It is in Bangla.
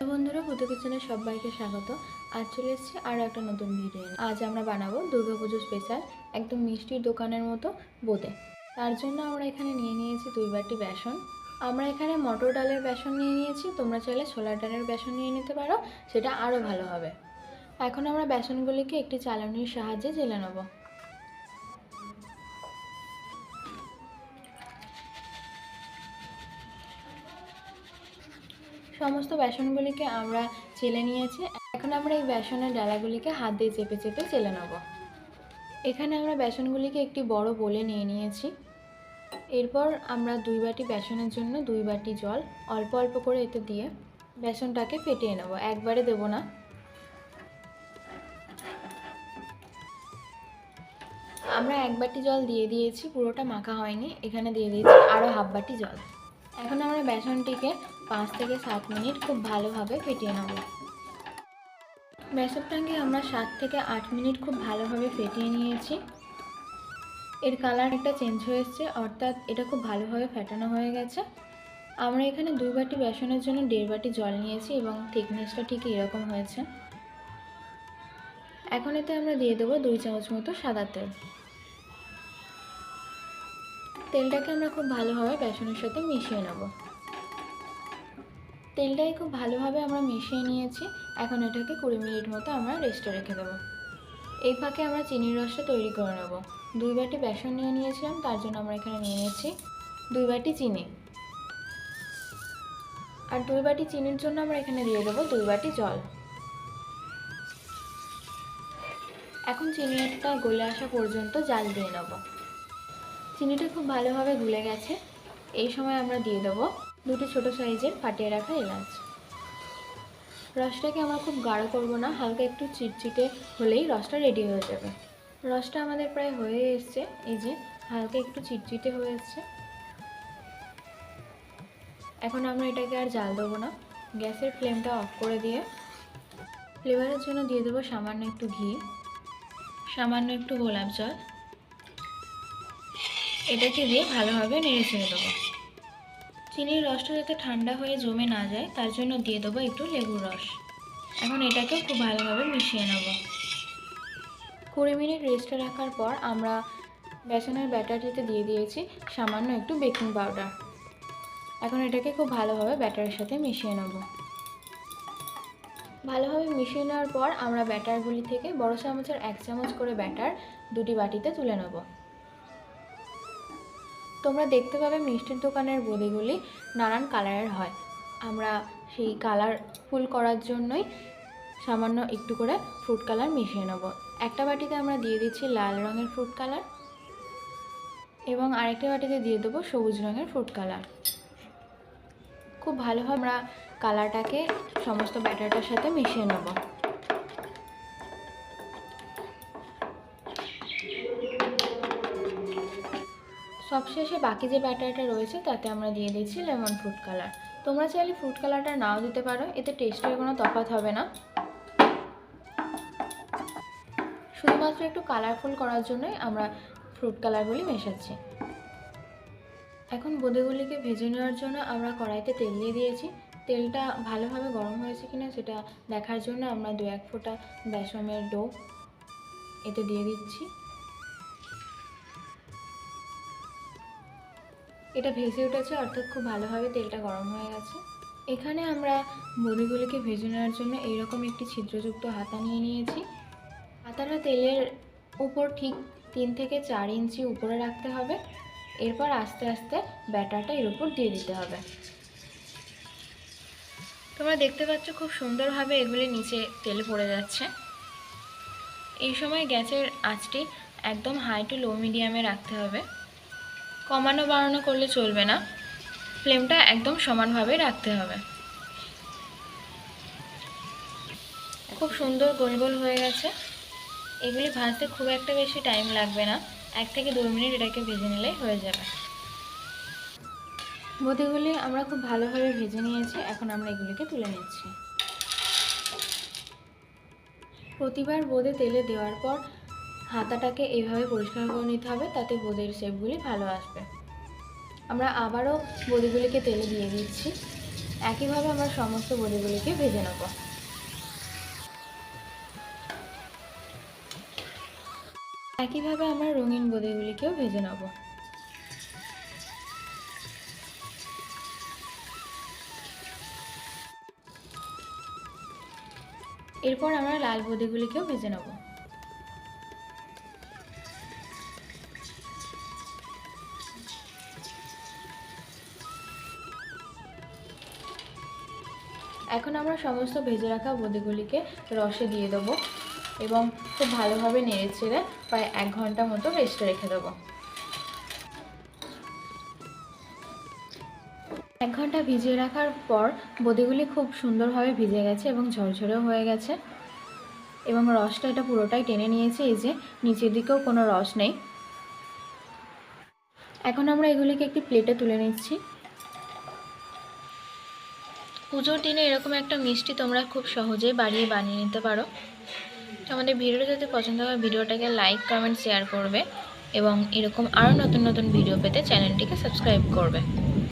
বন্ধুরা পুজো কিচেনে সবাইকে স্বাগত। আজ চলে এসেছি আরও একটা নতুন ভিডিও আজ আমরা বানাবো দুর্গাপুজো স্পেশাল একদম মিষ্টির দোকানের মতো বোঁদে। তার জন্য আমরা এখানে নিয়ে নিয়েছি দুই বাটি বেসন। আমরা এখানে মটর ডালের বেসন নিয়ে নিয়েছি। তোমরা চাইলে ছোলার ডালের বেসন নিয়ে নিতে পারো, সেটা আরও ভালো হবে। এখন আমরা বেসনগুলিকে একটি চালানির সাহায্যে জেলে নেব। সমস্ত বেসনগুলিকে আমরা চেলে নিয়েছি। এখন আমরা এই বেসনের ডালাগুলিকে হাত দিয়ে চেপে চেপে চেলে নেব। এখানে আমরা বেসনগুলিকে একটি বড় বলে নিয়ে নিয়েছি। এরপর আমরা দুই বাটি বেসনের জন্য দুই বাটি জল অল্প অল্প করে এতে দিয়ে বেসনটাকে ফেটিয়ে নেব। একবারে দেব না। আমরা এক বাটি জল দিয়ে দিয়েছি, পুরোটা মাখা হয়নি। এখানে দিয়ে দিয়েছি আরও হাফ বাটি জল। এখন আমরা বেসনটিকে পাঁচ থেকে সাত মিনিট খুব ভালোভাবে ফেটিয়ে নেব। বেসনটাকে আমরা সাত থেকে আট মিনিট খুব ভালোভাবে ফেটিয়ে নিয়েছি। এর কালার একটা চেঞ্জ হয়ে অর্থাৎ এটা খুব ভালোভাবে ফেটানো হয়ে গেছে। আমরা এখানে দুই বাটি বেসনের জন্য দেড় বাটি জল নিয়েছি এবং থিকনেসটা ঠিক এরকম হয়েছে। এখন এতে আমরা দিয়ে দেবো দুই চামচ মতো সাদা তেল। তেলটাকে আমরা খুব ভালোভাবে বেসনের সাথে মিশিয়ে নেব। তেলটাকে খুব ভালোভাবে আমরা মিশিয়ে নিয়েছি। এখন এটাকে কুড়ি মিনিট মতো আমরা রেস্টে রেখে দেবো। এই ফাঁকে আমরা চিনির রসটা তৈরি করে নেব। দুই বাটি বেসন নিয়ে নিয়েছিলাম, তার জন্য আমরা এখানে নিয়ে নিয়েছি দুই বাটি চিনি। আর দুই বাটি চিনির জন্য আমরা এখানে দিয়ে দেবো দুই বাটি জল। এখন চিনিটা গলে আসা পর্যন্ত জাল দিয়ে নেব। চিনিটা খুব ভালোভাবে গুলে গেছে। এই সময় আমরা দিয়ে দেবো দুটো ছোট সাইজের ফাটিয়ে রাখা এলাচ। রসটাকে আমরা খুব গাঢ় করব না, হালকা একটু চিটচিটে হলেই রসটা রেডি হয়ে যাবে। রসটা আমাদের প্রায় হয়ে এসছে, এই যে হালকা একটু চিটচিটে হয়ে এসছে। এখন আমরা এটাকে আর জাল দেবো না, গ্যাসের ফ্লেমটা অফ করে দিয়ে ফ্লেভারের জন্য দিয়ে দেবো সামান্য একটু ঘি, সামান্য একটু গোলাপ জল। এটাকে দিয়ে ভালোভাবে নেড়ে ছেড়ে দেবো। চিনির রসটা যাতে ঠান্ডা হয়ে জমে না যায়, তার জন্য দিয়ে দেবো একটু লেবুর রস। এখন এটাকে খুব ভালোভাবে মিশিয়ে নেব। কুড়ি মিনিট রেস্টে রাখার পর আমরা বেসনের ব্যাটারটিতে দিয়ে দিয়েছি সামান্য একটু বেকিং পাউডার এখন এটাকে খুব ভালোভাবে ব্যাটারের সাথে মিশিয়ে নেব। ভালোভাবে মিশিয়ে নেওয়ার পর আমরা ব্যাটারগুলি থেকে বড় চামচের এক চামচ করে ব্যাটার দুটি বাটিতে তুলে নেব। তোমরা দেখতে পাবে মিষ্টির দোকানের বোঁদেগুলি নানান কালারের হয়। আমরা সেই কালার ফুল করার জন্যই সামান্য একটু করে ফ্রুট কালার মিশিয়ে নেব। একটা বাটিতে আমরা দিয়ে দিচ্ছি লাল রঙের ফ্রুট কালার এবং আরেকটা বাটিতে দিয়ে দেবো সবুজ রঙের ফ্রুট কালার খুব ভালোভাবে আমরা কালারটাকে সমস্ত ব্যাটারটার সাথে মিশিয়ে নেব। সবশেষে বাকি যে ব্যাটারটা রয়েছে, তাতে আমরা দিয়ে দিচ্ছি লেমন ফ্রুট কালার। তোমরা চাইলে ফ্রুট কালারটা নাও দিতে পারো, এতে টেস্টের কোনো তফাৎ হবে না। শুধুমাত্র একটু কালারফুল করার জন্যই আমরা ফ্রুট কালারগুলি মেশাচ্ছি। এখন বোঁদেগুলিকে ভেজে নেওয়ার জন্য আমরা কড়াইতে তেল দিয়ে দিয়েছি। তেলটা ভালোভাবে গরম হয়েছে কিনা সেটা দেখার জন্য আমরা দু এক ফোঁটা বেসমের ডো এতে দিয়ে দিচ্ছি। এটা ভেজে উঠেছে, অর্থাৎ খুব ভালোভাবে তেলটা গরম হয়ে গেছে। এখানে আমরা বড়িগুলিকে ভেজে নেওয়ার জন্য এইরকম একটি ছিদ্রযুক্ত হাতা নিয়ে নিয়েছি। হাতাটা তেলের উপর ঠিক তিন থেকে চার ইঞ্চি উপরে রাখতে হবে। এরপর আস্তে আস্তে ব্যাটারটা এর উপর দিয়ে দিতে হবে। তোমরা দেখতে পাচ্ছ খুব সুন্দরভাবে এগুলি নিচে তেলে পড়ে যাচ্ছে। এই সময় গ্যাসের আঁচটি একদম হাই টু লো মিডিয়ামে রাখতে হবে। কমানো বাড়ানো করলে চলবে না। ফ্লেমটা একদম সমানভাবে রাখতে হবে। খুব সুন্দর গোল গোল হয়ে গেছে। এগুলি ভাজতে খুব একটা বেশি টাইম লাগবে না। এক থেকে দু মিনিট এটাকে ভেজে নিলেই হয়ে যাবে। বোঁদেগুলি আমরা খুব ভালোভাবে ভেজে নিয়েছি। এখন আমরা এগুলিকে তুলে নিচ্ছি। প্রতিবার বোঁদে তেলে দেওয়ার পর হাতাটাকে এইভাবে পরিষ্কার করে নিতে হবে, তাতে বোঁদের শেপগুলি ভালো আসবে। আমরা আবারও বড়িগুলিকে তেলে দিয়ে দিচ্ছি। একইভাবে আমরা সমস্ত বড়িগুলিকে ভেজে নেব। একইভাবে আমরা রঙিন বড়িগুলিকেও ভেজে নেব। এরপর আমরা লাল বড়িগুলিকেও ভেজে নেব। এখন আমরা সমস্ত ভেজে রাখা বদিগুলিকে রসে দিয়ে দেবো এবং খুব ভালোভাবে নেড়ে চেড়ে প্রায় এক ঘণ্টা মতো রেস্টে রেখে দেবো। এক ঘণ্টা ভিজিয়ে রাখার পর বদিগুলি খুব সুন্দরভাবে ভিজে গেছে এবং ঝরঝরেও হয়ে গেছে। এবং রসটা এটা পুরোটাই টেনে নিয়েছে, এই যে নিচের দিকেও কোনো রস নেই। এখন আমরা এগুলিকে একটি প্লেটে তুলে নিচ্ছি। পুজোর দিনে এরকম একটা মিষ্টি তোমরা খুব সহজেই বাড়িয়ে বানিয়ে নিতে পারো। আমাদের ভিডিওটা যদি পছন্দ হয়, ভিডিওটাকে লাইক কমেন্ট শেয়ার করবে এবং এরকম আরও নতুন নতুন ভিডিও পেতে চ্যানেলটিকে সাবস্ক্রাইব করবে।